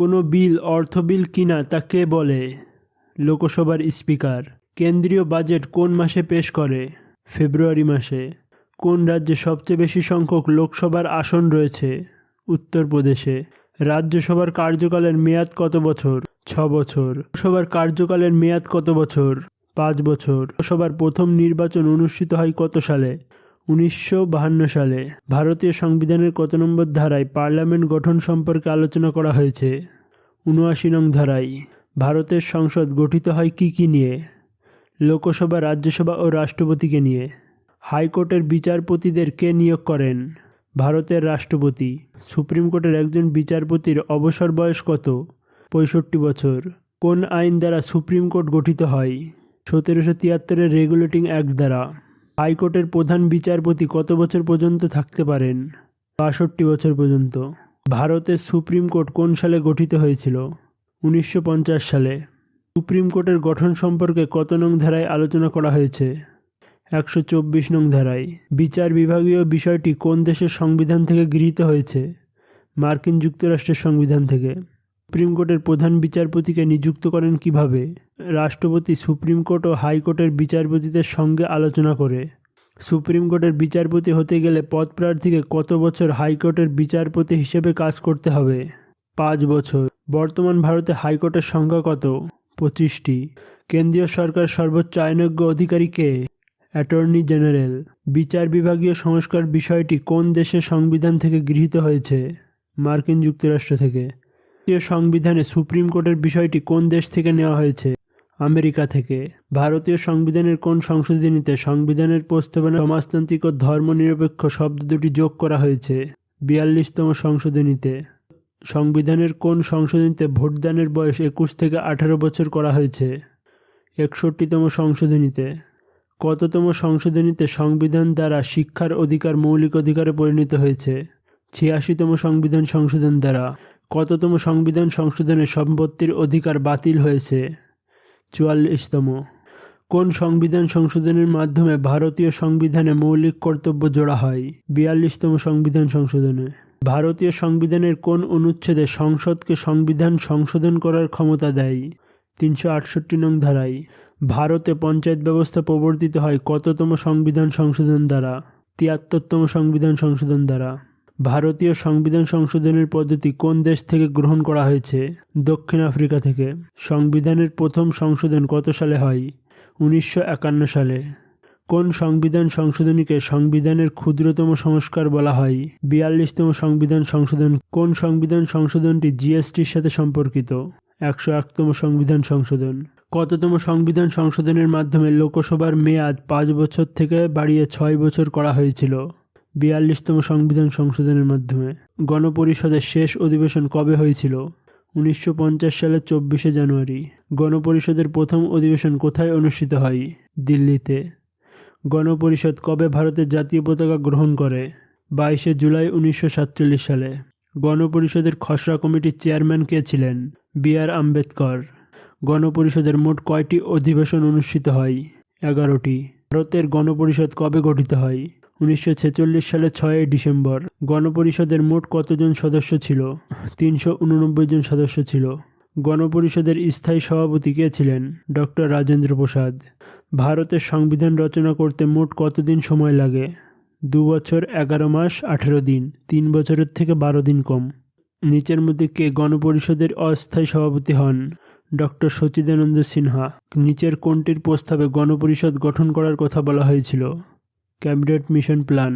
কোনো বিল, অর্থ বিল কিনা তা কে বলে? লোকসভার স্পিকার। কেন্দ্রীয় বাজেট কোন মাসে পেশ করে? ফেব্রুয়ারি মাসে। কোন রাজ্যে সবচেয়ে বেশি সংখ্যক লোকসভার আসন রয়েছে? উত্তরপ্রদেশে। রাজ্যসভার কার্যকালের মেয়াদ কত বছর? ছ বছর। লোকসভার কার্যকালের মেয়াদ কত বছর? পাঁচ বছর। লোকসভার প্রথম নির্বাচন অনুষ্ঠিত হয় কত সালে? উনিশশো সালে ভারতীয় সংবিধানের কত নম্বর ধারায় পার্লামেন্ট গঠন সম্পর্কে আলোচনা করা হয়েছে? উনআশি নং ধারায়, ভারতের সংসদ গঠিত হয় কি কি নিয়ে? লোকসভা, রাজ্যসভা ও রাষ্ট্রপতিকে নিয়ে। হাইকোর্টের বিচারপতিদের কে নিয়োগ করেন? ভারতের রাষ্ট্রপতি। সুপ্রিম কোর্টের একজন বিচারপতির অবসর বয়স কত? পঁয়ষট্টি বছর। কোন আইন দ্বারা সুপ্রিম কোর্ট গঠিত হয়? সতেরোশো তিয়াত্তরের রেগুলেটিং অ্যাক্ট দ্বারা। হাইকোর্টের প্রধান বিচারপতি কত বছর পর্যন্ত থাকতে পারেন? বাষট্টি বছর পর্যন্ত। ভারতের সুপ্রিম কোর্ট কোন সালে গঠিত হয়েছিল? উনিশশো পঞ্চাশ সালে। সুপ্রিম কোর্টের গঠন সম্পর্কে কত নং ধারায় আলোচনা করা হয়েছে? একশো চব্বিশ নং ধারায়। বিচার বিভাগীয় বিষয়টি কোন দেশের সংবিধান থেকে গৃহীত হয়েছে? মার্কিন যুক্তরাষ্ট্রের সংবিধান থেকে। সুপ্রিম কোর্টের প্রধান বিচারপতিকে নিযুক্ত করেন কীভাবে? রাষ্ট্রপতি সুপ্রিম কোর্ট ও হাইকোর্টের বিচারপতিদের সঙ্গে আলোচনা করে। সুপ্রিম কোর্টের বিচারপতি হতে গেলে পদপ্রার্থীকে কত বছর হাইকোর্টের বিচারপতি হিসেবে কাজ করতে হবে? পাঁচ বছর। বর্তমান ভারতে হাইকোর্টের সংখ্যা কত? পঁচিশটি। কেন্দ্রীয় সরকার সর্বোচ্চ আইনজ্ঞ অধিকারী কে? Attorney general. বিচার বিভাগীয় সংস্কার বিষয়টি কোন দেশের সংবিধান থেকে গৃহীত হয়েছে? মার্কিন যুক্তরাষ্ট্র থেকে। সংবিধানে সুপ্রিম কোর্টের বিষয়টি কোন দেশ থেকে নেওয়া হয়েছে? আমেরিকা থেকে। ভারতীয় সংবিধানের কোন সংশোধনীতে সংবিধানের প্রস্তাবনা সমাজতান্ত্রিক ও ধর্মনিরপেক্ষ শব্দ দুটি যোগ করা হয়েছে? বিয়াল্লিশতম সংশোধনীতে। সংবিধানের কোন সংশোধনীতে ভোটদানের বয়স একুশ থেকে আঠারো বছর করা হয়েছে? একষট্টিতম সংশোধনীতে। কততম সংশোধনীতে সংবিধান দ্বারা শিক্ষার অধিকার মৌলিক অধিকারে পরিণত হয়েছে? ছিয়াশিতম সংবিধান সংশোধন দ্বারা। কততম সংবিধান সংশোধনে সম্পত্তির অধিকার বাতিল হয়েছে? চুয়াল্লিশতম। কোন সংবিধান সংশোধনের মাধ্যমে ভারতীয় সংবিধানে মৌলিক কর্তব্য জোড়া হয়? বিয়াল্লিশতম সংবিধান সংশোধনে। ভারতীয় সংবিধানের কোন অনুচ্ছেদে সংসদকে সংবিধান সংশোধন করার ক্ষমতা দেয়? তিনশো আটষট্টি নং ধারায়। ভারতে পঞ্চায়েত ব্যবস্থা প্রবর্তিত হয় কততম সংবিধান সংশোধন দ্বারা? তিয়াত্তরতম সংবিধান সংশোধন দ্বারা। ভারতীয় সংবিধান সংশোধনের পদ্ধতি কোন দেশ থেকে গ্রহণ করা হয়েছে? দক্ষিণ আফ্রিকা থেকে। সংবিধানের প্রথম সংশোধন কত সালে হয়? উনিশশো একান্ন সালে। কোন সংবিধান সংশোধনীকে সংবিধানের ক্ষুদ্রতম সংস্কার বলা হয়? বিয়াল্লিশতম সংবিধান সংশোধন কোন সংবিধান সংশোধনটি জিএসটির সাথে সম্পর্কিত? একশো একতম সংবিধান সংশোধন। কততম সংবিধান সংশোধনের মাধ্যমে লোকসভার মেয়াদ পাঁচ বছর থেকে বাড়িয়ে ছয় বছর করা হয়েছিল? বিয়াল্লিশতম সংবিধান সংশোধনের মাধ্যমে। গণপরিষদের শেষ অধিবেশন কবে হয়েছিল? উনিশশো পঞ্চাশ সালের চব্বিশে জানুয়ারি। গণপরিষদের প্রথম অধিবেশন কোথায় অনুষ্ঠিত হয়? দিল্লিতে। গণপরিষদ কবে ভারতের জাতীয় পতাকা গ্রহণ করে? বাইশে জুলাই উনিশশো সাতচল্লিশ সালে। গণপরিষদের খসড়া কমিটির চেয়ারম্যান কে ছিলেন? B R Ambedkar. গণপরিষদের মোট কয়টি অধিবেশন অনুষ্ঠিত হয়? এগারোটি। ভারতের গণপরিষদ কবে গঠিত হয়? উনিশশো সালের ছয়ই ডিসেম্বর গণপরিষদের মোট কতজন সদস্য ছিল? তিনশো উননব্বই জন সদস্য ছিল। গণপরিষদের স্থায়ী সভাপতি কে ছিলেন? ডক্টর রাজেন্দ্র প্রসাদ। ভারতের সংবিধান রচনা করতে মোট কতদিন সময় লাগে? দু বছর এগারো মাস, আঠেরো দিন, তিন বছরের থেকে বারো দিন কম। নিচের মধ্যে কে গণপরিষদের অস্থায়ী সভাপতি হন? ডক্টর সচিদানন্দ সিনহা। নিচের কোনটির প্রস্তাবে গণপরিষদ গঠন করার কথা বলা হয়েছিল? Cabinet mission plan